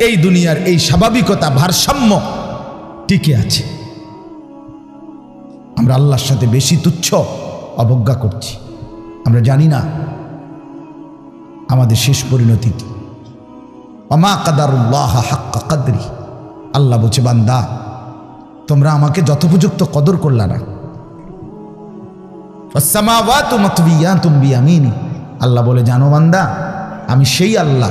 এই দুনিয়ার এই স্বাভাবিকতা, ভারসাম্য টিকে আছে। আমরা আল্লাহর সাথে বেশি তুচ্ছ অবজ্ঞা করছি। আমরা জানি না আমাদের শেষ পরিণতি কি। অমা কাদারুল্লাহ হাক্কা কাদরি। আল্লাহ বলছে, বান্দা, তোমরা আমাকে যথোপযুক্ত কদর করলা না। আল্লাহ বলে, জানো বান্দা, আমি সেই আল্লাহ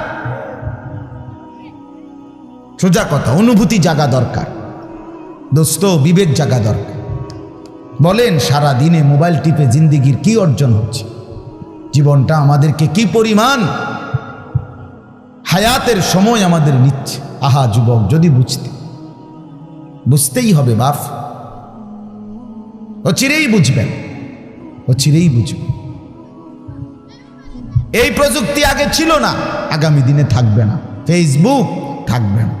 সোজা কথা, অনুভূতি জাগা দরকার। দোস্ত, বিবেক জাগা দরকার। বলেন সারা দিনে মোবাইল টিপে জিন্দিগির কি অর্জন হচ্ছে? জীবনটা আমাদেরকে কি পরিমাণ হায়াতের সময় আমাদের নিচ্ছে? আহা, যুবক, যদি বুঝতে। বুঝতেই হবে, বাপ। ও চিরেই বুঝবেন। ও চিরেই বুঝবেন। এই প্রযুক্তি আগে ছিল না, আগামী দিনে থাকবে না। ফেসবুক থাকবে না।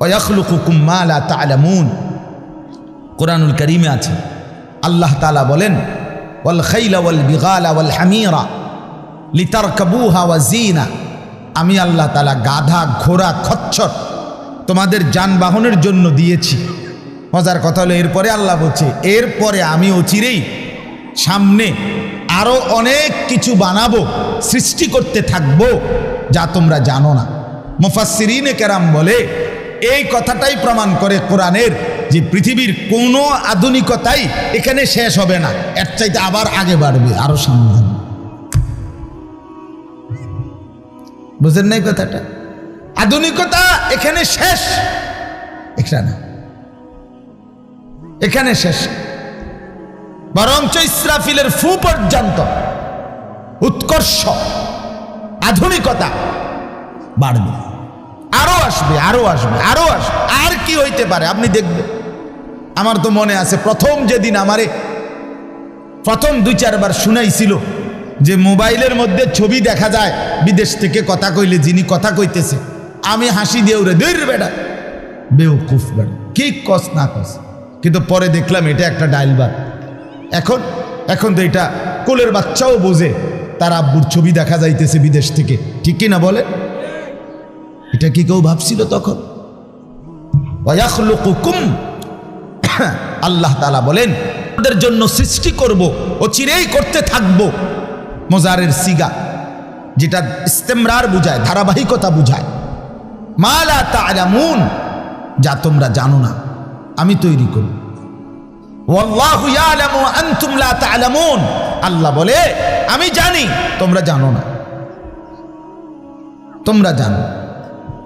ওয়াখলুকুকুম মা লা তা'লামুন। কোরআনুল করিমে আছে। আল্লাহ তাআলা বলেন, ওয়াল খাইলা ওয়াল বিগালা ওয়াল হামিরা লিতারকাবুহা ওয়া জিনা আমি আল্লাহ তাআলা গাধা, ঘোড়া, খচ্চর তোমাদের যানবাহনের জন্য দিয়েছি। মজার কথা হলো, এরপরে আল্লাহ বলছে, এরপরে আমি অচিরেই সামনে আরও অনেক কিছু বানাবো, সৃষ্টি করতে থাকব, যা তোমরা জানো না। মুফাসসিরিনে কেরাম বলে এই কথাটাই প্রমাণ করে কোরআনের যে পৃথিবীর কোনো আধুনিকতাই এখানে শেষ হবে না। এর চাইতে আবার আগে বাড়বে, আরও সামনে। বুঝেন নাই কথাটা? আধুনিকতা এখানে শেষ। এখানে এখানে শেষ। বরঞ্চ ইসরাফিলের ফু পর্যন্ত উৎকর্ষ, আধুনিকতা বাড়বে। আরও আসবে আরও আসবে আরও আসবে। আর কি হইতে পারে, আপনি দেখবেন। আমার তো মনে আছে, প্রথম যেদিন আমারে, প্রথম দুই চারবার শুনাইছিল যে মোবাইলের মধ্যে ছবি দেখা যায়, বিদেশ থেকে কথা কইলে যিনি কথা কইতেছে। আমি হাসি দিয়ে উড়ে দৈর বেড়া বেউকুফ বেড়া কি কস না কস। কিন্তু পরে দেখলাম এটা একটা ডাইলবার এখন এখন তো এটা কোলের বাচ্চাও বোঝে, তার আব্বুর ছবি দেখা যাইতেছে বিদেশ থেকে। ঠিক কি না বলে এটা কি কেউ ভাবছিল তখন? আল্লাহ তালা বলেন ওদের জন্য সৃষ্টি করব ও চিরেই করতে থাকব। মোজারের সিগা, যেটা ইস্তেমরার বুঝায়, ধারাবাহিকতা বুঝায়। মালা তালামুন, যা তোমরা জানো না, আমি তৈরি তা'লামুন, আল্লাহ বলে, আমি জানি, তোমরা জানো না। তোমরা জানো।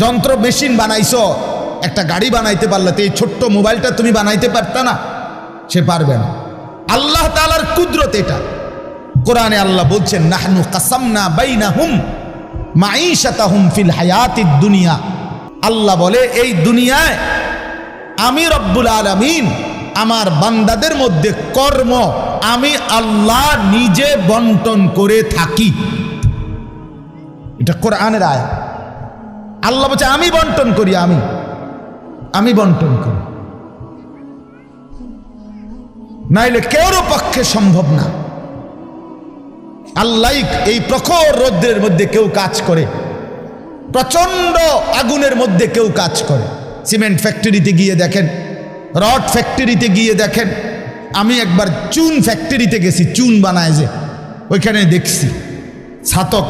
যন্ত্র মেশিন বানাইছো, একটা গাড়ি বানাইতে পারলে তো এই ছোট্ট মোবাইলটা তুমি বানাইতে পারতা না, সে পারবে না। আল্লাহ তালার কুদরত এটা। কোরআনে আল্লাহ বলছেন, নাহনু কাসামনা বাইনাহুম মাঈশাতাহুম ফিল হায়াতিদ দুনিয়া। আল্লাহ বলে, এই দুনিয়ায় আমি রব্বুল আলামিন আমার বান্দাদের মধ্যে কর্ম আমি আল্লাহ নিজে বন্টন করে থাকি। এটা কোরআনের আয় আল্লাহ বলছে, আমি বন্টন করি, আমি। আমি বন্টন করি। নাইলে কেউরও পক্ষে সম্ভব না। আল্লাহ এই প্রখর রৌদ্রের মধ্যে কেউ কাজ করে। প্রচণ্ড আগুনের মধ্যে কেউ কাজ করে। সিমেন্ট ফ্যাক্টরিতে গিয়ে দেখেন, রড ফ্যাক্টরিতে গিয়ে দেখেন। আমি একবার চুন ফ্যাক্টরিতে গেছি, চুন বানায় যে। ওইখানে দেখছি, ছাতক,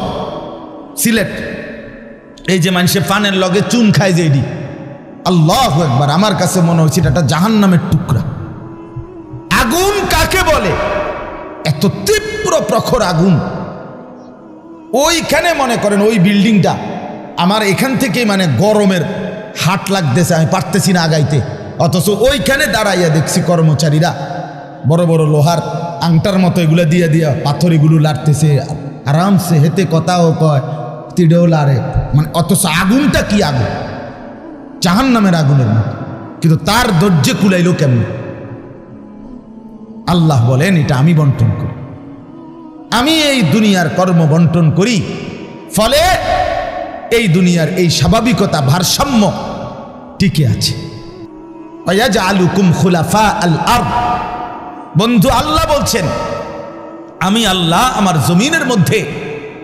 সিলেট। এই যে মানুষে পানের লগে চুন খায় যে এটি। আল্লাহ একবার আমার কাছে মনে হয়েছে এটা জাহান নামের টুকরা। আগুন কাকে বলে? এত তীব্র প্রখর আগুন। ওইখানে মনে করেন ওই বিল্ডিংটা। আমার এখান থেকে মানে গরমের হাট লাগতেছে, আমি পারতেছি না আগাইতে। অথচ ওইখানে দাঁড়াইয়া দেখছি কর্মচারীরা, বড় বড় লোহার আংটার মতো এগুলো দিয়ে দিয়া পাথর এগুলো লাড়তেছে। আরামসে হেতে কথাও কয় তিড়েও লাড়ে মানে অথচ আগুনটা কি আগুন? জাহান নামের আগুনের মতো। কিন্তু তার ধৈর্যে কুলাইলো কেমন? আল্লাহ বলেন, এটা আমি বন্টন করি। আমি এই দুনিয়ার কর্ম বন্টন করি। ফলে এই দুনিয়ার এই স্বাভাবিকতা ভারসাম্য টিকে আছে। খুলাফা আল আর বন্ধু, আল্লাহ বলছেন, আমি আল্লাহ আমার জমিনের মধ্যে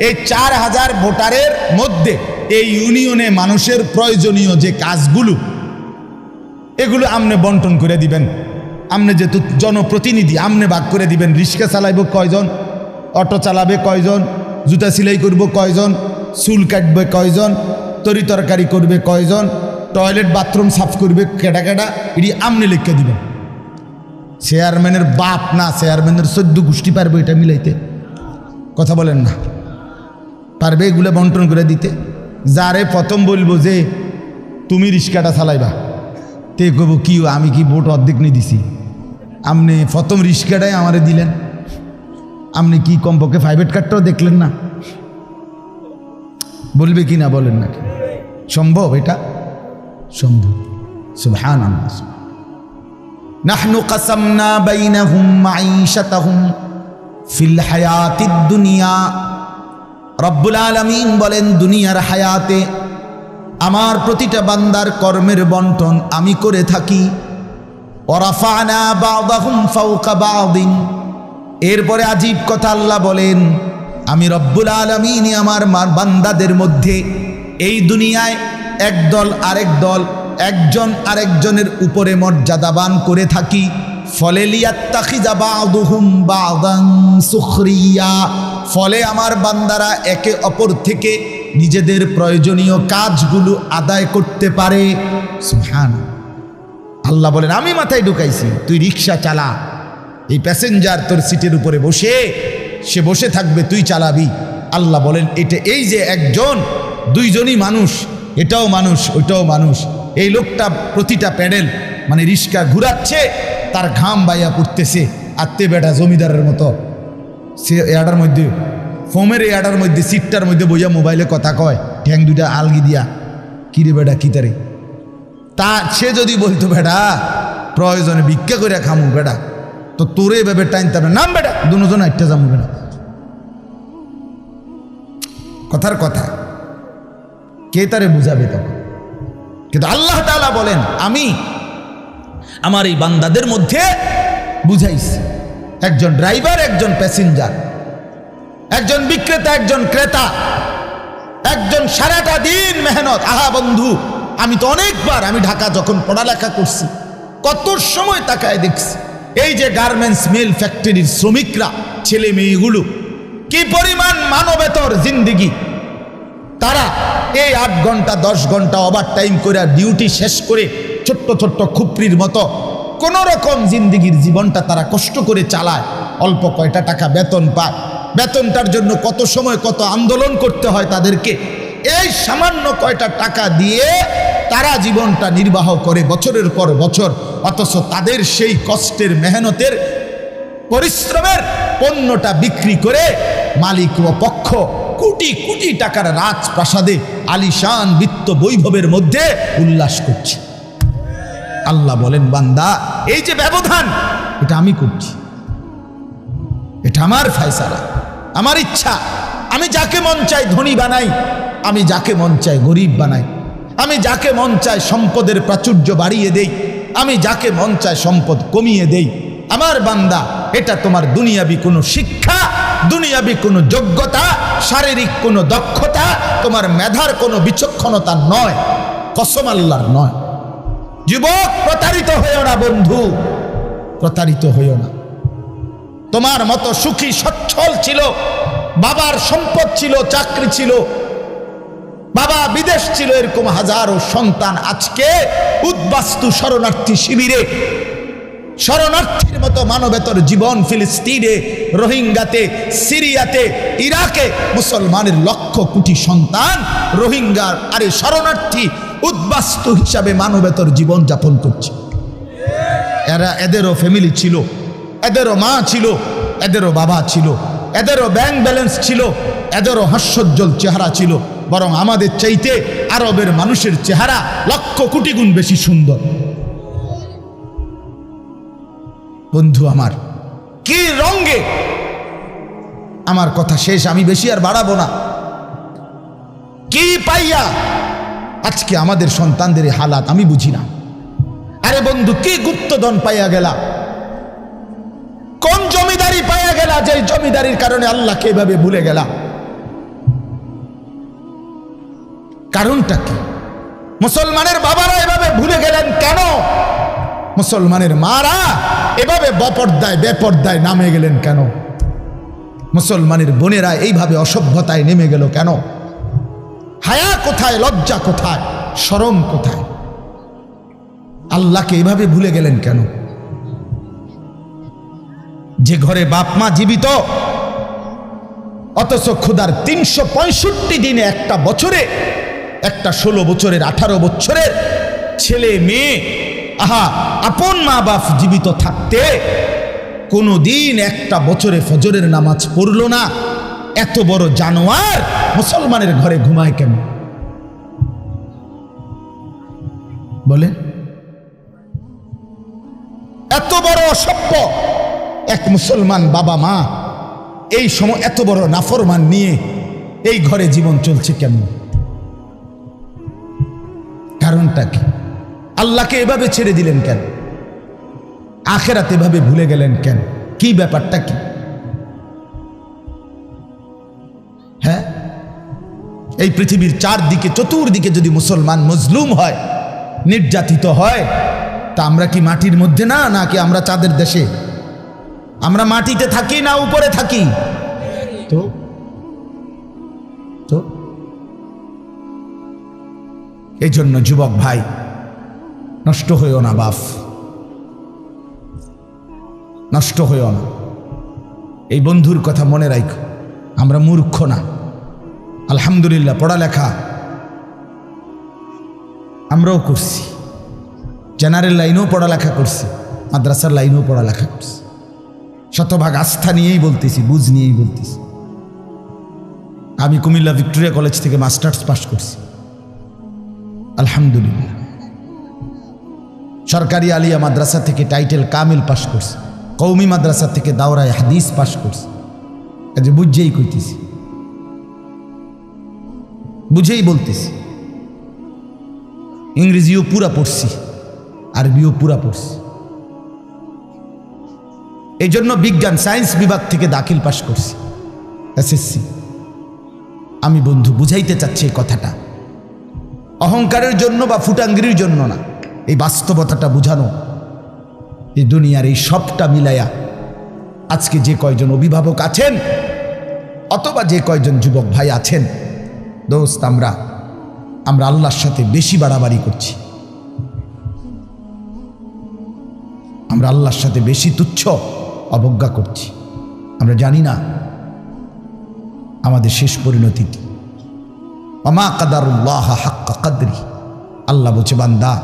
এই চার হাজার ভোটারের মধ্যে এই ইউনিয়নে মানুষের প্রয়োজনীয় যে কাজগুলো, এগুলো আমনে বন্টন করে দিবেন। আমনে যেহেতু জনপ্রতিনিধি আমনে ভাগ করে দিবেন। রিক্সা চালাইব কয়জন? অটো চালাবে কয়জন? জুতা সেলাই করব কয়জন? চুল কাটবে কয়জন? তরি তরকারি করবে কয়জন? টয়লেট, বাথরুম সাফ করবে কেটা কেটা এটি আমনে লিখে দিবেন। চেয়ারম্যানের বাপ না, চেয়ারম্যানের সদ্য গোষ্ঠী পারবে এটা মিলাইতে। কথা বলেন না। পারবে এগুলো বন্টন করে দিতে। যারে প্রথম বলব যে, তুমি রিক্সাটা চালাইবা। তে কব কি আমি কি ভোট অর্ধেক নিয়ে দিছি? আপনি প্রথম রিক্সাটাই আমারে দিলেন। আপনি কি কমপক্ষে প্রাইভেট কার্ডটাও দেখলেন না? বলবে কি না বলেন নাকি সম্ভব এটা? সম্ভব। সুবহান নাহনু কাসামনা বাইনাহুম মাঈশাতাহুম ফিল হায়াতিদ দুনিয়া রব্বুল আলামিন বলেন, দুনিয়ার হায়াতে আমার প্রতিটা বান্দার কর্মের বন্টন আমি করে থাকি। ওরাফানা এরপরে আজীব কথা আল্লাহ বলেন, আমি রব্বুল আলমিন আমার বান্দাদের মধ্যে এই দুনিয়ায় একদল আরেক দল, একজন আরেকজনের উপরে মর্যাদাবান করে থাকি। ফলে লিয়াত্তাখিজা বাদুহুম বাদান সুখরিয়া। ফলে আমার বান্দারা একে অপর থেকে নিজেদের প্রয়োজনীয় কাজগুলো আদায় করতে পারে। সুবহান আল্লাহ বলেন, আমি মাথায় ঢুকাইছি, তুই রিক্সা চালা। এই প্যাসেঞ্জার তোর সিটের উপরে বসে, সে বসে থাকবে, তুই চালাবি। আল্লাহ বলেন, এটা এই যে একজন, দুইজনই মানুষ, এটাও মানুষ, ওইটাও মানুষ। এই লোকটা প্রতিটা প্যাডেল মানে রিক্সা ঘুরাচ্ছে, তার ঘাম বাইয়া পড়তেছে। আত্মে বেটা জমিদারের মতো সে এয়াটার মধ্যে, ফোমের এয়াটার মধ্যে, সিটটার মধ্যে বইয়া মোবাইলে কথা কয়, ঠ্যাং দুইটা আলগি দিয়া। কিরে বেটা, কি তারে? তা সে যদি বলতো, বেটা, প্রয়োজনে ভিক্ষা করে খামু, বেটা। তো তোরে এভাবে টাইম হবে। নাম বেটা, দুজন একটা যাব বেটা। কথার কথা। কে তারে বুঝাবে তখন? কিন্তু আল্লাহ তাআলা বলেন, আমি আমার এই বান্দাদের মধ্যে বুঝাইছি। একজন ড্রাইভার, একজন প্যাসেঞ্জার। একজন বিক্রেতা, একজন ক্রেতা। একজন সারাটা দিন মেহনত। আহা বন্ধু, আমি তো অনেকবার আমি ঢাকা যখন পড়ালেখা করছি, কত সময় তাকায় দেখছি। এই যে গার্মেন্টস মিল ফ্যাক্টরির শ্রমিকরা, ছেলে মেয়েগুলো, কি পরিমাণ মানবেতর জিন্দিগি। তারা এই আট ঘণ্টা, দশ ঘণ্টা ওভার টাইম করে ডিউটি শেষ করে ছোট্ট ছোট্ট খুপড়ির মতো কোন রকম জিন্দিগির জীবনটা তারা কষ্ট করে চালায়। অল্প কয়টা টাকা বেতন পায়। বেতনটার জন্য কত সময়, কত আন্দোলন করতে হয় তাদেরকে। এই সামান্য কয়টা টাকা দিয়ে তারা জীবনটা নির্বাহ করে বছরের পর বছর। অথচ তাদের সেই কষ্টের, মেহনতের, পরিশ্রমের পণ্যটা বিক্রি করে মালিক ও পক্ষ কোটি কোটি টাকার রাজপ্রাসাদে আলিশান বিত্ত বৈভবের মধ্যে উল্লাস করছে। আল্লাহ বলেন বান্দা এই যে ব্যবধান এটা আমি করছি। এটা আমার ফায়সালা আমার ইচ্ছা। আমি যাকে মন চাই ধনী বানাই আমি যাকে মন চাই গরিব বানাই। আমি যাকে মন চাই সম্পদের প্রাচুর্য বাড়িয়ে দেই আমি যাকে মন চায় সম্পদ কমিয়ে দেই। আমার বান্দা এটা তোমার দুনিয়াবি কোনো শিক্ষা দুনিয়াবি কোনো যোগ্যতা শারীরিক কোনো দক্ষতা তোমার মেধার কোনো বিচক্ষণতা নয় কসম আল্লাহর নয়। যুবক, প্রতারিত হইও না, বন্ধু। প্রতারিত হইও না। তোমার মতো সুখী, সচ্ছল ছিল। বাবার সম্পদ ছিল, চাকরি ছিল। বাবা বিদেশ ছিল, এরকম হাজারো সন্তান আজকে উদ্বাস্তু শরণার্থী শিবিরে। শরণার্থীর মতো মানবেতর জীবন ফিলিস্তিনে, রোহিঙ্গাতে, সিরিয়াতে, ইরাকে মুসলমানের লক্ষ কোটি সন্তান রোহিঙ্গার আরে শরণার্থী উদ্বাস্তু হিসাবে মানবেতর জীবন যাপন করছে। এরা এদেরও ফ্যামিলি ছিল, এদেরও মা ছিল, এদেরও বাবা ছিল, এদেরও ব্যাংক ব্যালেন্স ছিল, এদেরও হাস্যোজ্জ্বল চেহারা ছিল, বরং আমাদের চাইতে আরবের মানুষের চেহারা লক্ষ কোটি গুণ বেশি সুন্দর। বন্ধু আমার, কি রঙ্গে আমার কথা শেষ, আমি বেশি আর বাড়াবো না। কি পাইয়া আজকে আমাদের সন্তানদের হালাত আমি বুঝি না। আরে বন্ধু, কি গুপ্তধন পাইয়া গেলা? কোন জমিদারি পাইয়া গেলা যে জমিদারির কারণে আল্লাহকে এভাবে ভুলে গেলা? কারণটা কি? মুসলমানের বাবারা এভাবে ভুলে গেলেন কেন? মুসলমানের মারা এভাবে বপর্দায়, বেপর্দায় নামে গেলেন কেন? মুসলমানের বোনেরা এইভাবে অসভ্যতায় নেমে গেল কেন? হায়া কোথায়, লজ্জা কোথায়, শরম কোথায়? আল্লাহকে এভাবে ভুলে গেলেন কেন? যে ঘরে বাপ মা জীবিত, অথচ ক্ষুদার তিনশো পঁয়ষট্টি দিনে একটা বছরে, একটা ষোলো বছরের, আঠারো বছরের ছেলে মেয়ে, আহা, আপন মা বাপ জীবিত থাকতে কোনো দিন একটা বছরে ফজরের নামাজ পড়ল না। এত বড় জানোয়ার মুসলমানের ঘরে ঘুমায় কেন? বলে এত বড় অসভ্য এক মুসলমান বাবা মা এই সময় এত বড় নাফরমান নিয়ে এই ঘরে জীবন চলছে কেন? কারণটা কি? আল্লাহকে এভাবে ছেড়ে দিলেন কেন? আখেরাতে এভাবে ভুলে গেলেন কেন? কি ব্যাপারটা কি? এই পৃথিবীর চারদিকে, চতুর্দিকে যদি মুসলমান মজলুম হয়, নির্যাতিত হয়, তা আমরা কি মাটির মধ্যে না, নাকি আমরা চাঁদের দেশে? আমরা মাটিতে থাকি না, উপরে থাকি? তো তো, এই জন্য যুবক ভাই, নষ্ট হইও না বাফ নষ্ট হইও না। এই বন্ধুর কথা মনে রাখো আমরা মূর্খ না। আলহামদুলিল্লাহ, পড়ালেখা। আমরাও করছি। জেনারেল লাইনেও পড়ালেখা করছি, মাদ্রাসার লাইনেও পড়ালেখা করছি। শতভাগ আস্থা নিয়েই বলতেছি, বুঝ নিয়েই বলতেছি। আমি কুমিল্লা ভিক্টোরিয়া কলেজ থেকে মাস্টার্স পাশ করছি। আলহামদুলিল্লাহ। সরকারি আলিয়া মাদ্রাসা থেকে টাইটেল কামিল পাশ করছি। কৌমি মাদ্রাসা থেকে দাওরায় হাদিস পাশ করছি। কাজে বুঝেই কইতেছি। বুঝেই বলতেছি। ইংরেজিও পুরা পড়ছি, আরবিও পুরা পড়ছি। এই জন্য বিজ্ঞান, সায়েন্স বিভাগ থেকে দাখিল পাশ করছি, এসএসসি। আমি বন্ধু, বুঝাইতে চাচ্ছি এই কথাটা। অহংকারের জন্য বা ফুটাঙ্গির জন্য না, এই বাস্তবতাটা বুঝানো। এই দুনিয়ার এই সবটা মিলাইয়া আজকে যে কয়জন অভিভাবক আছেন, অথবা যে কয়জন যুবক ভাই আছেন দোস্ত, আমরা আমরা আল্লাহর সাথে বেশি বাড়াবাড়ি করছি। আমরা আল্লাহর সাথে বেশি তুচ্ছ অবজ্ঞা করছি। আমরা জানি না আমাদের শেষ পরিণতি পরিণতিটি অমা কাদারুল্লাহ হাক্কা কাদরি। আল্লাহ বলছে, বান্দা,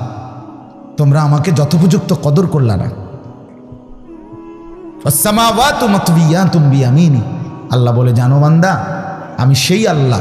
তোমরা আমাকে যথোপযুক্ত কদর করলা না। আল্লাহ বলে, জানো বান্দা, আমি সেই আল্লাহ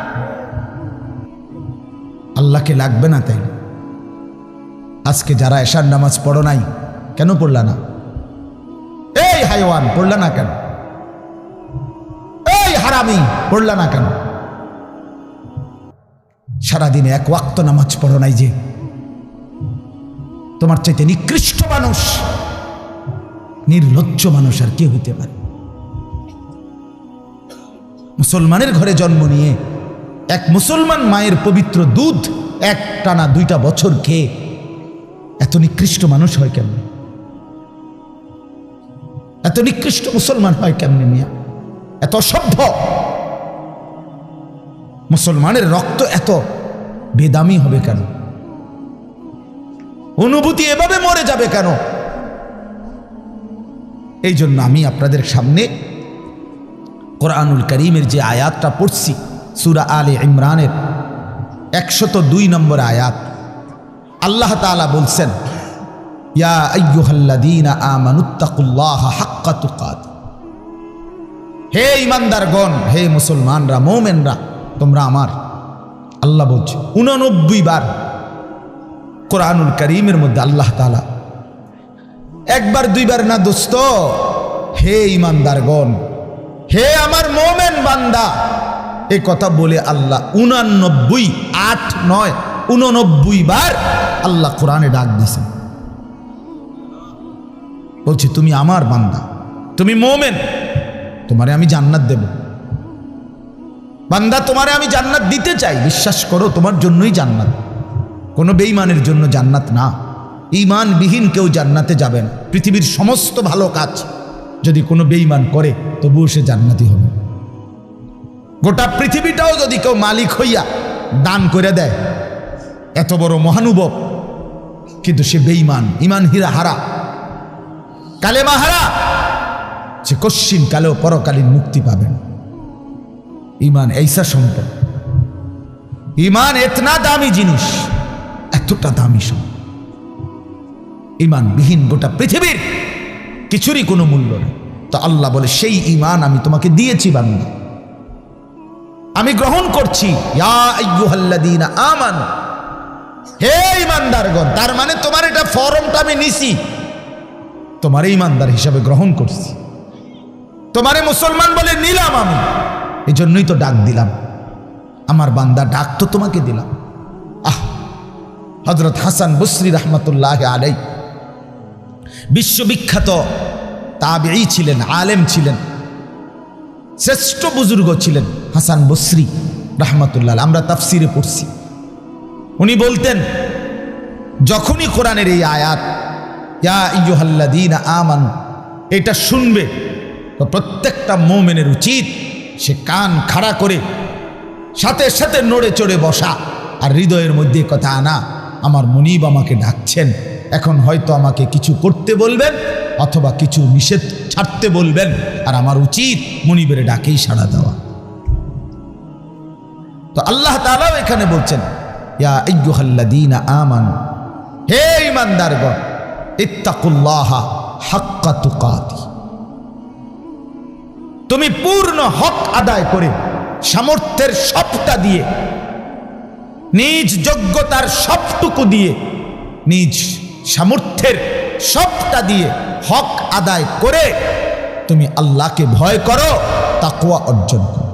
আল্লাহকে লাগবে না তাই। আজকে যারা এশার নামাজ পড়ো নাই, কেন পড়লা না? এই হাইওয়ান, পড়লা না কেন? এই হারামি, পড়লা না কেন? সারাদিনে এক ওয়াক্ত নামাজ পড়ো নাই যে, তোমার চাইতে নিকৃষ্ট মানুষ, নির্লজ্জ মানুষ আর কে হইতে পারে? মুসলমানের ঘরে জন্ম নিয়ে এক মুসলমান মায়ের পবিত্র দুধ এক টানা দুইটা বছর খেয়ে। এত নিকৃষ্ট মানুষ হয় কেমন? এত নিকৃষ্ট মুসলমান হয় কেমনে মিয়া? এত অসভ্য। মুসলমানের রক্ত এত বেদামি হবে কেন? অনুভূতি এভাবে মরে যাবে কেন? এই জন্য আমি আপনাদের সামনে কোরআনুল করিমের যে আয়াতটা পড়ছি সুরা আলে ইমরানের একশত দুই নম্বর আয়াত। আল্লাহ তাআলা বলছেন, ইয়া হাক্কা তুকাত। হে হে মুসলমানরা, মোমেনরা, তোমরা আমার, আল্লাহ বলছে, উননব্বই বার কোরআনুল করিমের মধ্যে আল্লাহ তালা একবার, দুইবার না দোস্ত, হে ইমানদারগণ হে আমার মোমেন বান্দা এ কথা বলে আল্লাহ উনানব্বই, আট, নয়, উননব্বই বার আল্লাহ কোরআনে ডাক দিয়েছেন। বলছে, তুমি আমার বান্দা। তুমি মোমেন। তোমারে আমি জান্নাত দেব। বান্দা, তোমারে আমি জান্নাত দিতে চাই। বিশ্বাস করো, তোমার জন্যই জান্নাত। কোনো বেঈমানের জন্য জান্নাত না। ইমানবিহীন কেউ জান্নাতে যাবে না। পৃথিবীর সমস্ত ভালো কাজ যদি কোনো বেঈমান করে, তবুও সে জান্নাতি হবে। গোটা পৃথিবীটাও যদি কেউ মালিক হইয়া দান করে দেয়, এত বড় মহানুভব। কিন্তু সে বেঈমান ইমান হীরা হারা। কালেমা হারা। সে কশ্চিন কালেও পরকালীন মুক্তি পাবেন। ইমান এইসা সম্পদ। ইমান এতনা দামি জিনিস, এতটা দামি সম্পদ। ইমান বিহীন গোটা পৃথিবীর কিছুরই কোনো মূল্য নেই। তো আল্লাহ বলে, সেই ইমান আমি তোমাকে দিয়েছি বান্দা। আমি গ্রহণ করছি। আমানু। হে ইমানদারগণ তার মানে তোমার এটা ফর্মটা আমি নিছি। তোমার ইমানদার হিসাবে গ্রহণ করছি। তোমারে মুসলমান বলে নিলাম আমি। এই জন্যই তো ডাক দিলাম। আমার বান্দা ডাক তো তোমাকে দিলাম। আহ হজরত হাসান বসরি রহমতুল্লাহ আলাই বিশ্ববিখ্যাত তাবেই ছিলেন, আলেম ছিলেন। শ্রেষ্ঠ বুজুর্গ ছিলেন। হাসান বসরি, রহমতুল্লাহ আমরা তাফসিরে পড়ছি। উনি বলতেন, যখনই কোরআনের এই আয়াত, ইয়া ইয়ুহাল্লাদিন আমান, এটা শুনবে, তো প্রত্যেকটা মোমেনের উচিত সে কান খাড়া করে, সাথে সাথে নড়ে চড়ে বসা, আর হৃদয়ের মধ্যে কথা আনা, আমার মনিব আমাকে ডাকছেন, এখন হয়তো আমাকে কিছু করতে বলবেন, অথবা কিছু নিষেধ ছাড়তে বলবেন, আর আমার উচিত মনিবের ডাকেই সাড়া দেওয়া। তো আল্লাহ তাআলাও এখানে বলছেন আমানু হে তুমি পূর্ণ হক আদায় করে সামর্থ্যের সবটা দিয়ে, নিজ যোগ্যতার সবটুকু দিয়ে, নিজ সামর্থ্যের সবটা দিয়ে হক আদায় করে তুমি আল্লাহকে ভয় করো তাকুয়া অর্জন করো।